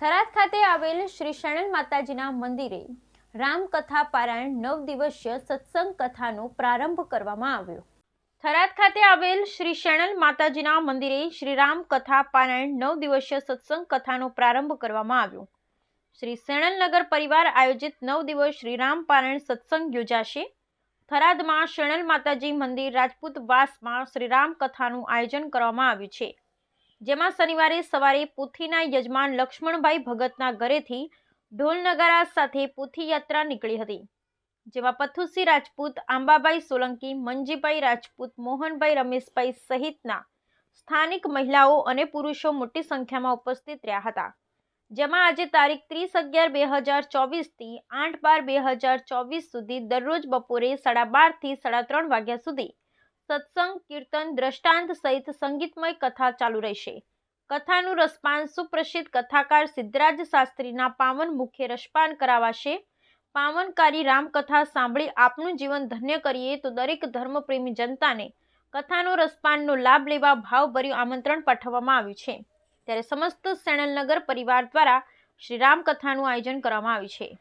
થરાદ ખાતે આવેલ શ્રી શણલ માતાજીના મંદિરે રામકથા પારાયણ નવ દિવસીય સત્સંગ કથાનો પ્રારંભ કરવામાં આવ્યો. થરાદ ખાતે આવેલ શ્રી શણલ માતાજીના મંદિરે શ્રી રામ કથા પારાયણ નવ દિવસીય સત્સંગ કથાનો પ્રારંભ કરવામાં આવ્યો. શ્રી શેણલ નગર પરિવાર આયોજિત નવ દિવસ શ્રી રામ પારાયણ સત્સંગ યોજાશે. થરાદમાં શેણલ માતાજી મંદિર રાજપૂત વાસમાં શ્રી રામ કથાનું આયોજન કરવામાં આવ્યું છે. જેમાં શનિવારે સવારે પુથીના યજમાન લક્ષ્મણભાઈ ભગતના ઘરેથી ઢોલ નગારા સાથે પુથી યાત્રા નીકળી હતી, જેમાં પથુસી રાજપૂત આંબાભાઈ સોલંકી, મંજીભાઈ રાજપૂત, મોહનભાઈ રમેશભાઈ સહિતના સ્થાનિક મહિલાઓ અને પુરુષો મોટી સંખ્યામાં ઉપસ્થિત રહ્યા હતા. જેમાં આજે તારીખ ત્રીસ અગિયાર બે હજાર ચોવીસથી આઠ બાર બે હજાર ચોવીસ સુધી દરરોજ બપોરે સાડા બારથી સાડા ત્રણ વાગ્યા સુધી સત્સંગ, કીર્તન, દ્રષ્ટાંત સહિત સંગીતમય કથા ચાલુ રહેશે. કથાનું રસપાન સુપ્રસિદ્ધ કથાકાર સિદ્ધરાજ શાસ્ત્રીના પાવન મુખે રસપાન કરાવાશે. પાવનકારી રામકથા સાંભળી આપનું જીવન ધન્ય કરીએ તો દરેક ધર્મપ્રેમી જનતાને કથાનો રસપાનનો લાભ લેવા ભાવભર્યું આમંત્રણ પાઠવવામાં આવ્યું છે. ત્યારે સમસ્ત સેણલનગર પરિવાર દ્વારા શ્રી રામકથાનું આયોજન કરવામાં આવ્યું છે.